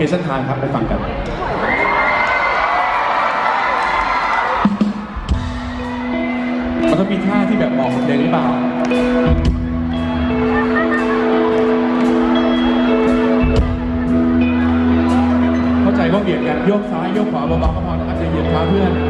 เคชั่นทางครับ ไปฟังกันมันต้องมีท่าที่แบบเหมาะกับเพลงหรือเปล่าเข้าใจว่าเบียดกันโยกซ้ายโยกขวาเบาๆก็พอนะครับอย่าเหยียบเท้าเพื่อน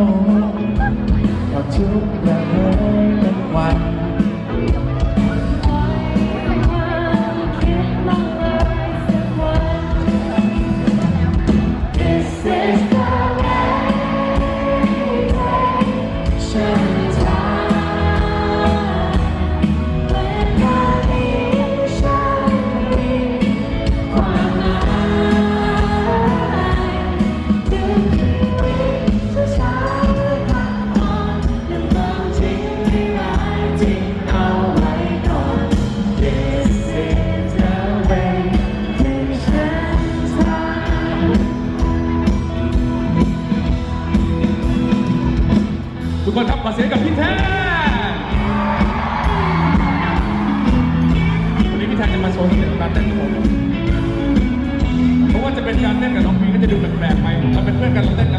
เทุกคนครับขอเสียงกับพี่แทนวันนี้พี่แทนจะมาโชว์สเต็ปการเต้นของเพราะว่าจะเป็นการเต้นกับน้องพีก็จะดูแปลกๆไปเราเป็นเพื่อนกันเราเต้น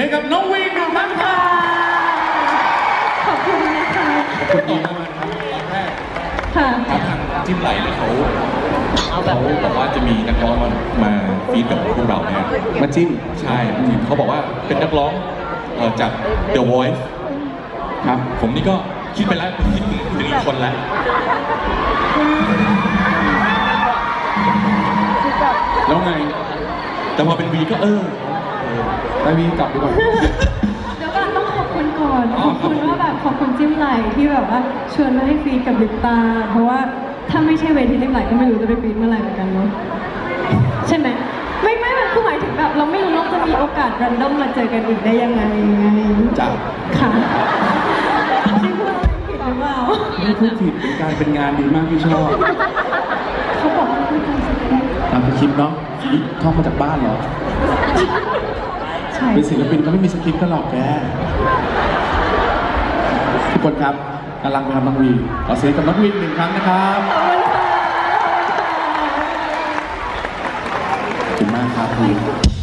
สียงกับน้องวีนหนึ่งครั้งครับขอบคุณนะคะขอบคุณมากครับตอนแรกค่ะทางจิ้มไหลเลยเขาเขาบอกว่าจะมีนักร้องมามาฟีดกับพวกเราเนี่ยมาจิ้มใช่เขาบอกว่าเป็นนักร้องเอ่อจาก The Voice ครับ ผมนี่ก็คิดไปแล้วคิดถึงถึงอีกคนแล้วแล้วไง แต่พอเป็นวีก็เออ ไปวีกลับดีกว่า เดี๋ยวก่อนต้องขอบคุณก่อนขอบคุณว่าแบบขอบคุณจิ้มไหลที่แบบว่าชวนมาให้ฟีดกับลิปตา เพราะว่าถ้าไม่ใช่เวทีจิ้มไหลก็ไม่รู้จะไปฟีดเมื่อไหร่เหมือนกันเนาะใช่ไหมไม่ไม่มันคือหมายถึงแบบ เราไม่รู้ว่าจะมีโอกาสรันดอมมาเจอกันอีกได้ยังไงไงจ้ะ ค่ะที่พูดอะไรผิดหรือเปล่าไม่พูดผิดเป็นการเป็นงานดีมากพี่ชอบเขาบอกว่าพูดการแสดงตามสคริปต์เนาะนี่ท่องมาจากบ้านเหรอ ใช่ เป็นศิลปินก็ไม่มีสคริปต์กันหรอกแกทุกคนครับกำลังไปทำน้องวีขอเสียงกับน้องวีหนึ่งครั้งนะครับขอบคุณค่ะขอบคุณมากครับวี